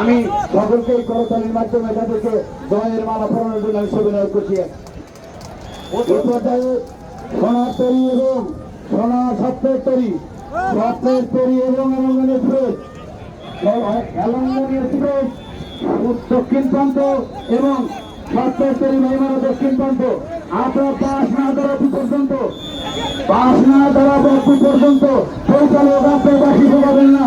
আমি সকলকে করতালির মাধ্যমে তাদেরকে জয়ের মালা পড়ানোর জন্য আমি সুবিধার করছি। সোনার তরি এবং সোনা সত্যের তরি সত্যের তরি এবং এলঙ্গন এক্সপ্রেস এলঙ্গন এক্সপ্রেস দক্ষিণ প্রান্ত এবং সত্যের তরি মেহমানা দক্ষিণ প্রান্ত। আপনার পাঁচ না দ্বারা পর্যন্ত, পাঁচ না দ্বারা পর্যন্ত। পরিচালক আপনার বাসি না।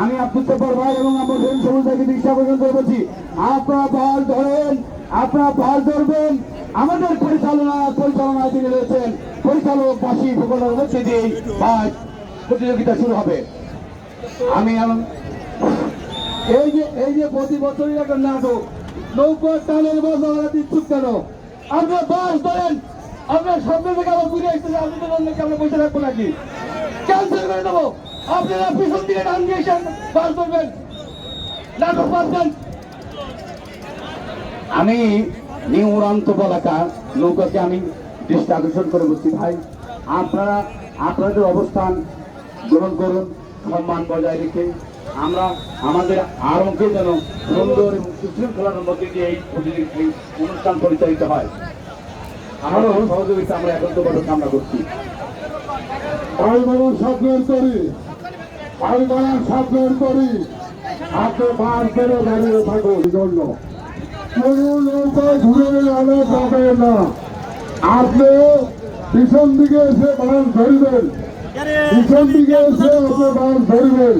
আমি আব্দুল সফর ভাই এবং আমার জেন সবুজ থেকে দীক্ষা পর্যন্ত বলছি, আপনারা বাস ধরেন, আপনারা বাস ধরবেন। আমাদের পরিচালনা পরিচালনায় তিনি রয়েছেন পরিচালক বাসী ভূগোলের মধ্যে দিয়েই বাস প্রতিযোগিতা শুরু হবে। আমি এই যে এই যে প্রতি বছরই একটা নাটক। নৌকো টানের বছর ইচ্ছুক কেন? আপনার বাস ধরেন। আপনার সামনে থেকে আবার ঘুরে আসতেছে। আপনাদের জন্য কি আমরা বসে রাখব নাকি? ক্যান্সেল করে দেবো। আপনারা পিছন দিকে টান দিয়ে এসে বাস ধরবেন। নাটক বাদ দেন আমি নিউ উড়ান্ত বলাকা নৌকাকে আমি দৃষ্টি আকর্ষণ করে বলছি ভাই আপনারা আপনাদের অবস্থান গ্রহণ করুন সম্মান বজায় রেখে। আমরা আমাদের আরোগ্যে যেন সুন্দর এবং সুশৃঙ্খলার মধ্যে দিয়ে এই অনুষ্ঠান পরিচালিত হয় আমারও সহযোগিতা আমরা একত্রভাবে কামনা করছি। স্বপ্নের করি। বোন স্বপ্নের করি। আপনি বার করে দাঁড়িয়ে থাকুন জন্য। কোন নৌকায় ঘুরে গেলে যাবে না। আপনি পিছন দিকে এসে বাস ধরবেন। পিছন দিকে এসে আপনি বাস ধরবেন।